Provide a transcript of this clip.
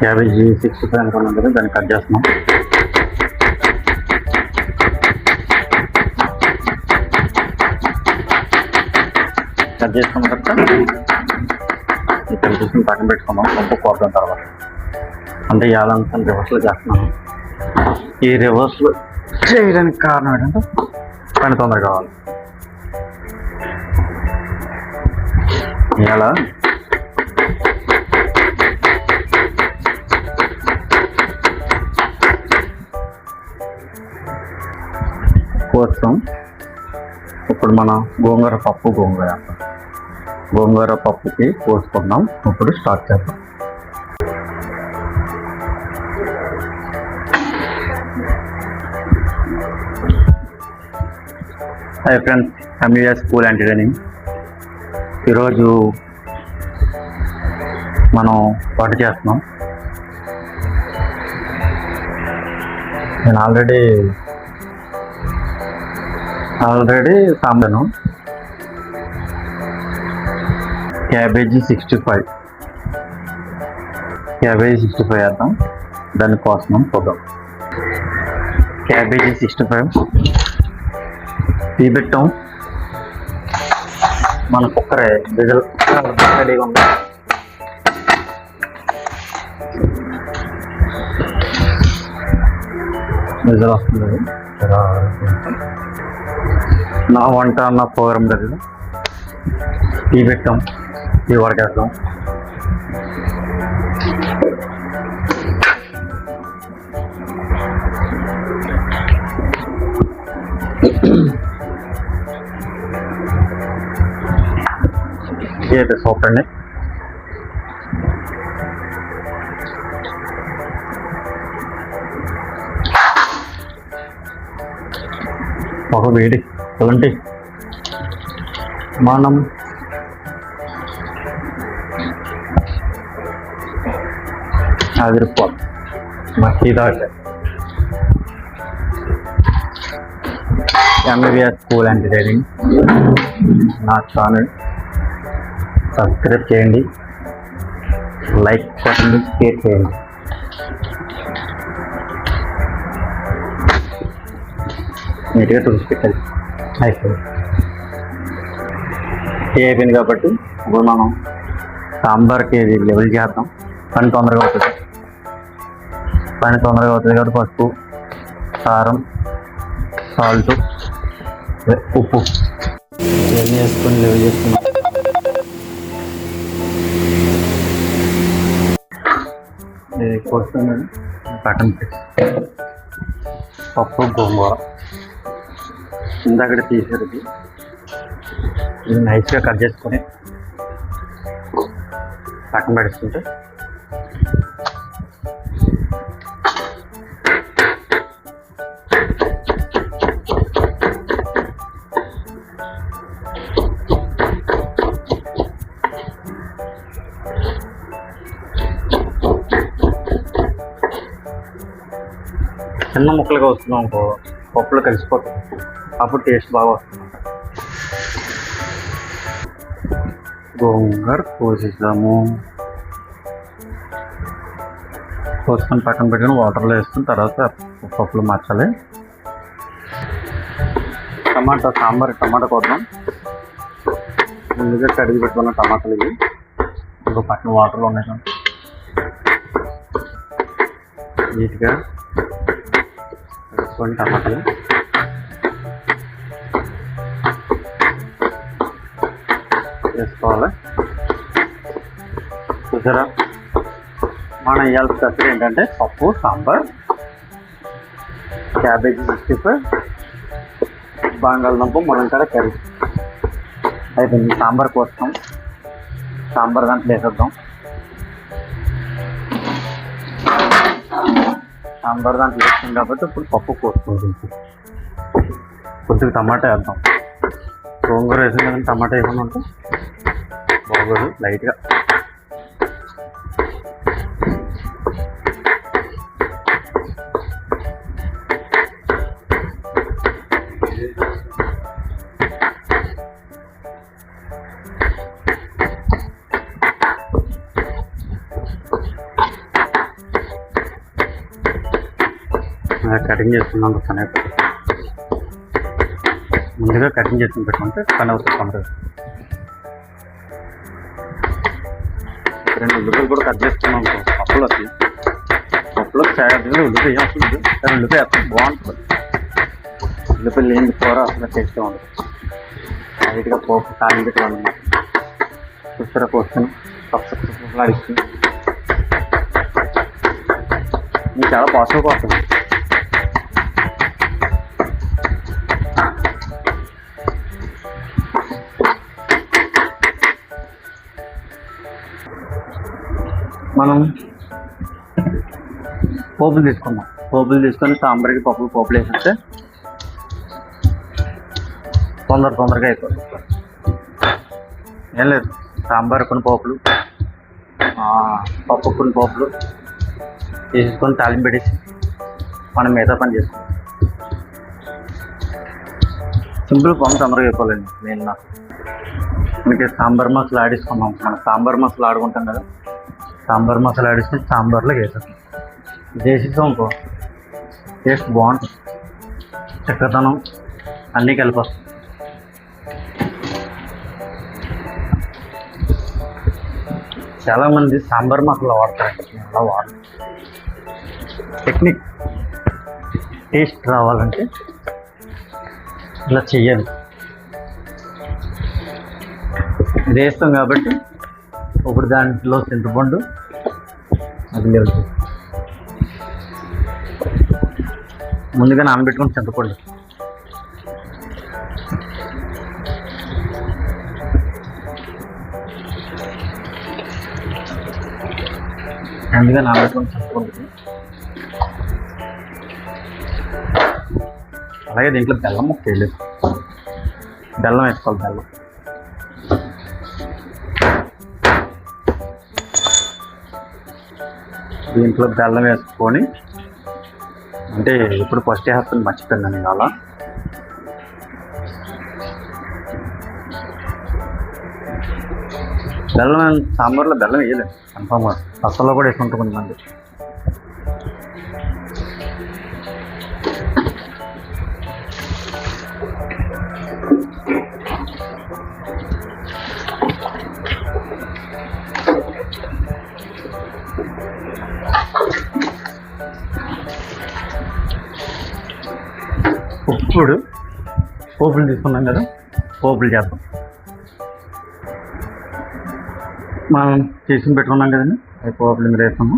Cabbage sixty five అనుకున్నాం కదా దాన్ని కట్ చేస్తున్నాం. కట్ చేసుకున్న తర్వాత ఇక్కడ తీసుకుని పక్కన పెట్టుకున్నాం పంపు కోరుకున్న తర్వాత. అంటే ఇవాళంతా రివర్స్లో చేస్తున్నాను ఈ రివర్స్లో చేయడానికి కారణం ఏంటంటే పని తొందరగా కావాలి. ఇవాళ కోసం ఇప్పుడు మన గోంగూర పప్పు గోంగూర. వేస్తాం. గోంగూర పప్పుకి పోసుకుందాం ఇప్పుడు స్టార్ట్ చేద్దాం. Hi friends MBS school entertaining ఈరోజు మనం వంట చేస్తున్నాం. నేను already already సాంబాను. Cabbage sixty five. Cabbage sixty five వేద్దాం. దానికోసం చూద్దాం. Cabbage sixty five. తీపెట్టాం మన కుక్కరే. డీజిల్ రెడీగా ఉంది. డీజిల్ వస్తుంది. నా వంట అన్న ప్రోగ్రాం దగ్గర టీ పెట్టాం టీ వరకేస్తాం ఇదైతే సోప్ అండి. ఒక వేడి. అలాంటి మనం. అదిరిపోవాలి మట్టి దాకా ఎంబీబీఎస్ స్కూల్ ఎంటర్టైనింగ్ నా ఛానల్ సబ్స్క్రైబ్ చేయండి. లైక్ కొట్టండి షేర్ చేయండి. నీట్గా తుడిచిపెట్టాలి అయిపోయింది. టీ అయిపోయింది కాబట్టి ఇప్పుడు మనం సాంబార్కి ఇది లెవెల్ చేద్దాం. పని తొందరగా అవుతుంది. పని తొందరగా అవుతుంది కాబట్టి పసుపు కారం సాల్ట్ ఉప్పు. ఇవన్నీ వేసుకొని లెవెల్ చేసుకున్నాం ఇది కోసం పక్కన పప్పు గోంగూర. ఇందాక తీసేది. ఇది నైస్గా కట్ చేసుకొని పక్కన పెట్టుకుంటే చిన్న ముక్కలుగా వస్తున్నాం అనుకో పప్పులు కలిసిపోతుంది అప్పుడు టేస్ట్ బాగా వస్తుంది. గోంగూర పోసేసాము పోసుకొని పక్కన పెట్టుకుని వాటర్లో వేసుకుని తర్వాత పప్పులు మార్చాలి. టమాటా సాంబార్ టమాటా కొద్దాం. ముందుగా కడిగి పెట్టుకున్న టమాటాలు ఇవి. ఇంకో పక్కన వాటర్లో ఉన్నాయి నీట్గా వేసుకోండి టమాటాలు. వేసుకోవాలి. చూసారా? మనం ఇవాళ స్పెషల్ ఏంటంటే పప్పు సాంబార్ క్యాబేజీ సిక్స్టీ ఫైవ్ బంగాళదుంప ములంకాడ కర్రీ. అయిపోయింది. సాంబార్ కోసం సాంబార్ దాంట్లో వేసేద్దాం. సాంబార్ దాంట్లో వేస్తాం కాబట్టి ఇప్పుడు పప్పు కోసుకుంటుంది కొద్దిగా టమాటా వేద్దాం. గోంగూర వేసింది కానీ టమాటా ఏమైనా ఉంటే బాగోదు లైట్గా. కటింగ్ చేస్తున్నాను పని ముందుగా కటింగ్ చేసుకుని పెట్టుకుంటే పని అవుతుంది తొందరగా రెండు ఉల్లిపాయలు కూడా కట్ చేసుకున్నాం అనుకో పప్పులోకి పప్పులోకి తయారు ఉల్లిపాయ వస్తుంది కానీ ఉల్లిపాయ వేస్తే బాగుంటుంది. ఉల్లిపాయలు లేని కూర అసలు టేస్ట్గా ఉండదు. లైట్గా పోపు కాలం పెట్టుకోండి చూసారా పోసుకొని పప్పు అడిగి చాలా పాజిటివ్గా వస్తుంది మనం పోపులు తీసుకుందాం. పోపులు తీసుకొని సాంబార్కి పప్పులు పోపులు వేసేస్తే తొందర తొందరగా అయిపోతుంది. ఏం లేదు. సాంబార్ కొన్ని పోపులు పప్పు కొన్ని పోపులు తీసుకొని తాలింపు పెట్టేసి మనం మిగతా పని చేస్తాం సింపుల్ పని తొందరగా అయిపోలేండి నేను నాకు మనకి సాంబార్ మసాలా ఆడేసుకున్నాం మనం సాంబార్ మసాలా ఆడుకుంటాం కదా. సాంబార్ మసాలా ఆడిస్తే సాంబార్లో వేసాం చేసేసాం అనుకో టేస్ట్ బాగుంటుంది. చక్కతనం అన్నీ కలిపి చాలామంది సాంబార్ మసాలా వాడతారండి అలా వాడు టెక్నిక్. టేస్ట్ రావాలంటే ఇలా చెయ్యాలి. ఇది వేస్తాం కాబట్టి ఇప్పుడు దాంట్లో చింతపండు అది లేదు ముందుగా నానబెట్టుకుని చింతపండు ముందుగా నానబెట్టుకుని చింతపండు అలాగే దీంట్లో బెల్లం ముక్క వేయలేదు. బెల్లం వేసుకోవాలి బెల్లం. దీంట్లో బెల్లం వేసుకొని అంటే ఇప్పుడు ఫస్ట్ వేస్తాను మర్చిపోయాను నేను అలా. బెల్లం సాంబార్లో బెల్లం వేయలేదు. కన్ఫామ్గా. రసంలో కూడా వేసుకుంటారు కొంతమంది ఇప్పుడు పోపులు తీసుకున్నాం కదా పోపులు చేద్దాం. మనం చేసి పెట్టుకున్నాం కదండి. అవి పోపులు మీరు వేస్తాము